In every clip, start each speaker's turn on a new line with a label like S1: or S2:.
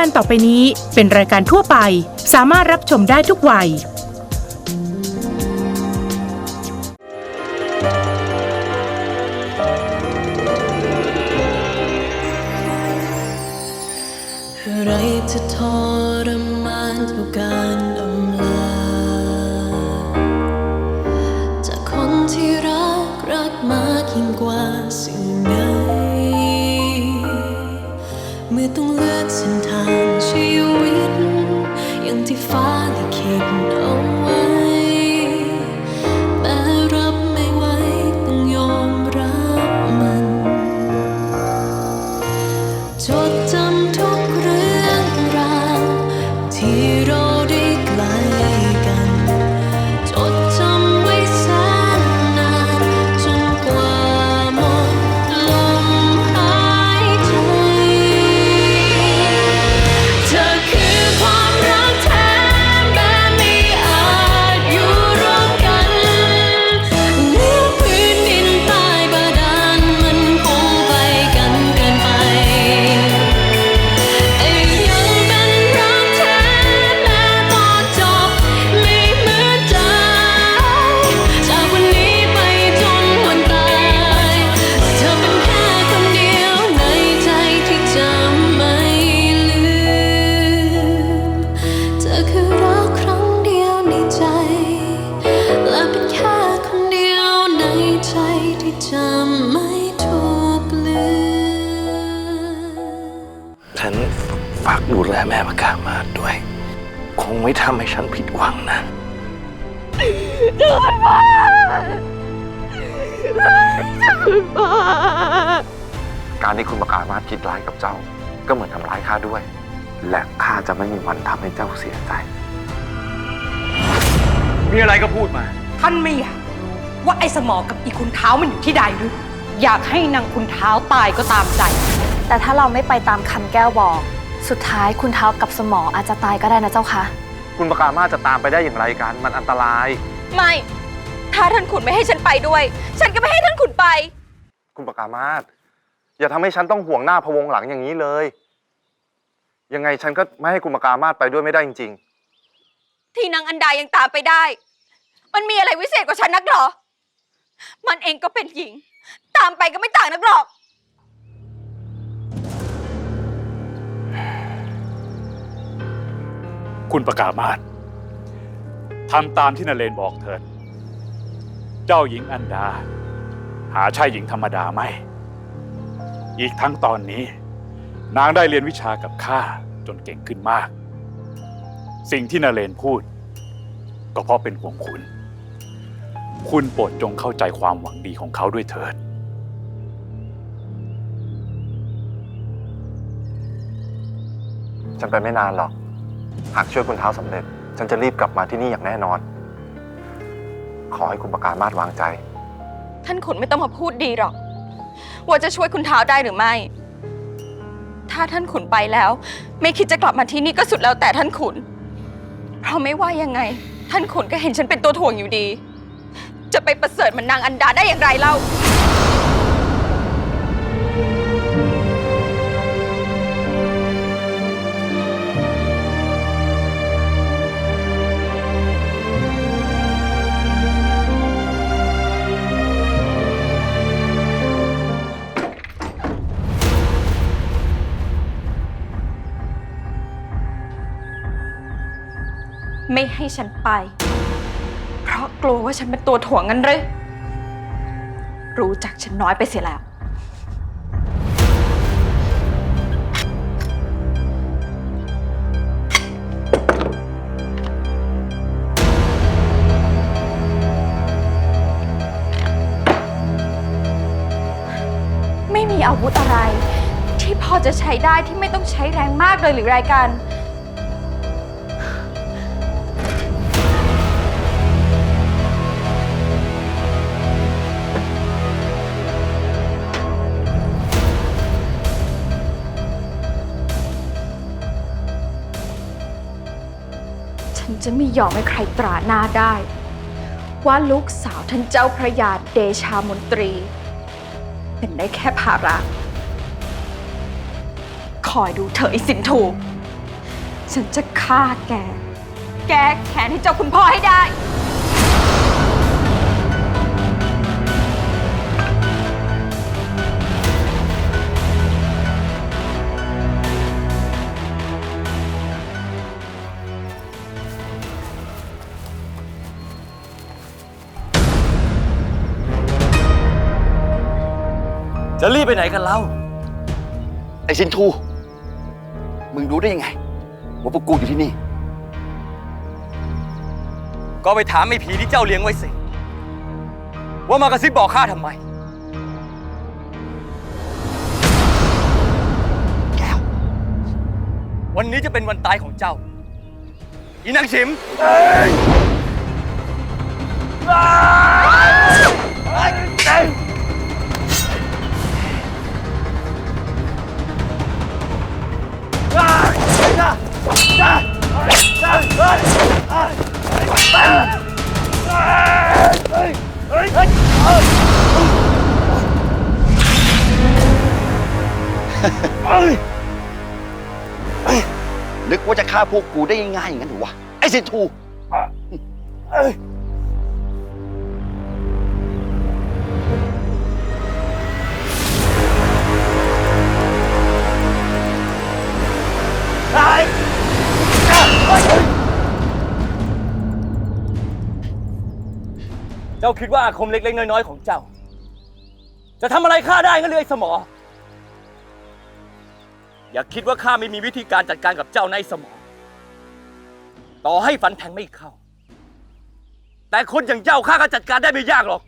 S1: การต่อไปนี้เป็นรายการทั่วไป สามารถรับชมได้ทุกวัย
S2: อะไรจะทรมานกว่าการอำลา จากคนที่รักรักมากยิ่งกว่าสิ ดูแลแม่ประกา
S3: มาด้วย คงไม่ทำให้ฉันผิดหวังนะ
S4: การที่คุณประกาศมาคิดร้ายกับเจ้า ก็เหมือนทำร้ายข้าด้วย และข้าจะไม่มีวันทำให้เจ้าเสียใจ
S5: มีอะไรก็พูดมา
S6: ท่านไม่อยากรู้ว่าไอ้สมอกับอีคุณเท้ามันอยู่ที่ใดหรือ อยากให้นางคุณเท้าตายก็ตามใจ
S7: แต่ถ้าเราไม่ไปตามคำแก้วบอก สุดท้ายคุณเท้ากับสมออาจจะตายก็ได้นะเจ้าคะ
S4: คุณประกาศมาจะตามไปได้อย่างไรกัน มันอันตราย
S8: ไม่ ถ้าท่านขุนไม่ให้ฉันไปด้วย ฉันก็ไม่ให้ท่านขุนไป
S4: คุณประกามาศอย่าทำให้ฉันต้องห่วงหน้าพะวงหลังอย่างนี้เลย ยังไงฉันก็ไม่ให้คุณประกามาศไปด้วยไม่ได้จริง
S8: ที่นางอันดายังตามไปได้ มันมีอะไรวิเศษกว่าฉันนักหรอ มันเองก็เป็นหญิง ตามไปก็ไม่ต่างนักหรอก
S9: คุณประกามาศทำตามที่นเรนบอกเถิด เจ้าหญิงอันดา หาใช่หญิงธรรมดาไม่ อีกทั้งตอนนี้ นางได้เรียนวิชากับข้าจนเก่งขึ้นมาก สิ่งที่นเรนพูด ก็เพราะเป็นห่วงคุณ คุณโปรดจงเข้าใจความหวังดีของเขาด้วยเถิด
S4: ฉันไปไม่นานหรอก หากช่วยคุณเท้าสำเร็จ ฉันจะรีบกลับมาที่นี่อย่างแน่นอน ขอให้คุณประกามาศวางใจ
S8: ท่านขุนไม่ต้องมาพูดดีหรอก ว่าจะช่วยคุณเท้าได้หรือไม่ ถ้าท่านขุนไปแล้ว ไม่คิดจะกลับมาที่นี่ก็สุดแล้วแต่ท่านขุน เพราะไม่ว่ายังไง ท่านขุนก็เห็นฉันเป็นตัวถ่วงอยู่ดี จะไปประเสริฐเหมือนนางอันดาได้อย่างไรเล่า ไม่ให้ฉันไป เพราะกลัวว่าฉันเป็นตัวถ่วงงั้นหรือรู้จักฉันน้อยไปเสียแล้ว ไม่มีอาวุธอะไร ที่พอจะใช้ได้ที่ไม่ต้องใช้แรงมากเลยหรือไรกันฉั จะไม่ยอมให้ใครตราหน้าได้ ว่าลูกสาวท่านเจ้าพระยาเดชามนตรี เป็นได้แค่ภาระ คอยดูเธออิสินถูฉันจะฆ่าแก แกแขนให้เจ้าคุณพ่อให้ได้
S3: จะรีบไปไหนกันเล่าไอ้สินทู มึงรู้ได้ยังไง ว่าพวกกูอยู่ที่นี่
S5: ก็ไปถามไอ้ผีที่เจ้าเลี้ยงไว้สิ ว่ามากระซิบบอกข้าทำไม
S3: แก้ว
S5: วันนี้จะเป็นวันตายของเจ้า อีนางฉิม
S3: นึกว่าจะฆ่าพวกกูได้ง่ายๆอย่างนั้นหรอวะ ไอ้สิทู
S5: เจ้าคิดว่าอาคมเล็กๆ น้อยๆ ของเจ้า จะทำอะไรข้าได้งั้นเลยไอ้สมอ อย่าคิดว่าข้าไม่มีวิธีการจัดการกับเจ้าในสมอ ต่อให้ฟันแทงไม่เข้า แต่คนอย่างเจ้าข้าก็จัดการได้ไม่ยากหรอก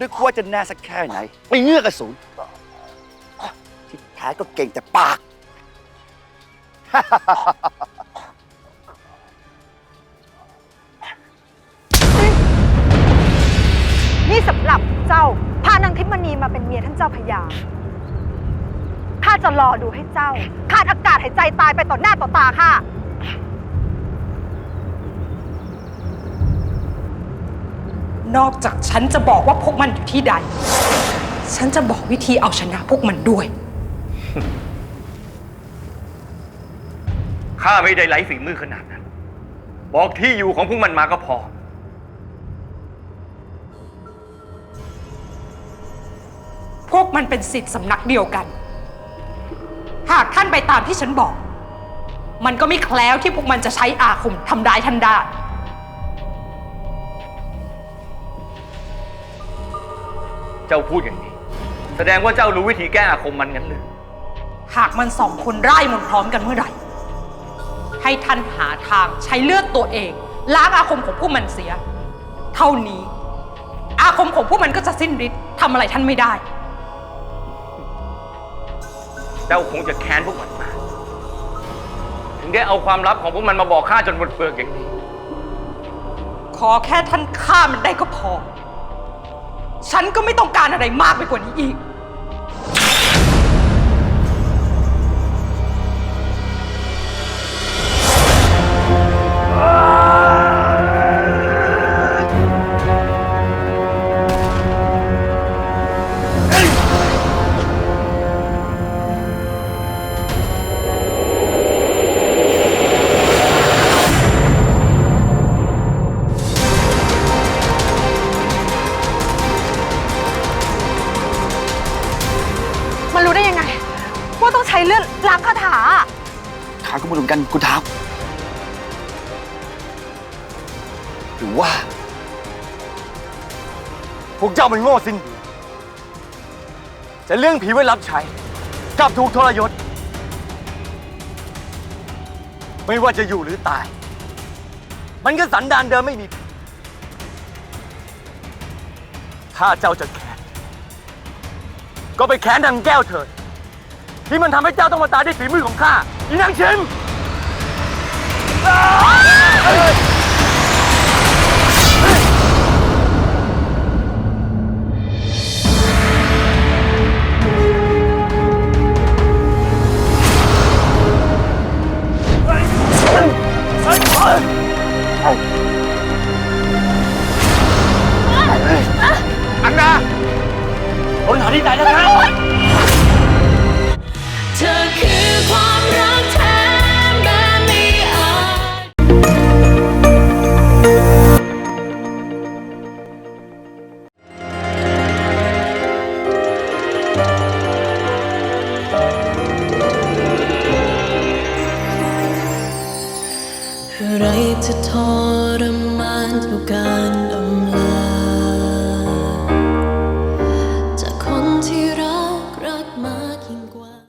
S3: นึกว่าจะแน่สักแค่ไหน ไม่เงื้อกระสุนที่แท้ก็เก่งแต่ปาก
S7: นี่สำหรับเจ้า พานางทิพมณีมาเป็นเมียท่านเจ้าพญาข้าจะรอดูให้เจ้า ขาดอากาศหายใจตายไปต่อหน้าต่อตาข้า
S6: นอกจากฉันจะบอกว่าพวกมันอยู่ที่ใด ฉันจะบอกวิธีเอาชนะพวกมันด้วย
S5: ข้าไม่ได้ไร้ฝีมือขนาดนั้น บอกที่อยู่ของพวกมันมาก็พอ
S6: พวกมันเป็นสิทธิ์สำนักเดียวกัน หากท่านไปตามที่ฉันบอก มันก็ไม่แคล้วที่พวกมันจะใช้อาคมทำร้ายท่านได้
S5: เจ้าพูดอย่างนี้ แสดงว่าเจ้ารู้วิธีแก้อาคมมันงั้นหรือ
S6: หากมันสองคนไร้มนต์พร้อมกันเมื่อไหร่ ให้ท่านหาทางใช้เลือดตัวเอง ล้างอาคมของพวกมันเสีย เท่านี้ อาคมของพวกมันก็จะสิ้นฤทธิ์ทำอะไรท่านไม่ได้
S5: เจ้าคงจะแค้นพวกมันมากถึงได้เอาความลับของพวกมันมาบอกข้าจนหมดเปลือกอย่างนี้
S6: ขอแค่ท่านฆ่ามันได้ก็พอ ฉันก็ไม่ต้องการอะไรมากไปกว่านี้อีก
S7: รือ
S3: ว่า
S5: พวกเจ้ามันโง่สิ้นดีจะเรื่องผีไว้รับใช้กลับถูกทรยศ ไม่ว่าจะอยู่หรือตาย มันก็สันดานเดิมไม่มีถ้าเจ้าจะแค้นก็ไปแค้นนางแก้วเถิด ที่มันทำให้เจ้าต้องมาตายด้วยฝีมือของข้าอีนางชิม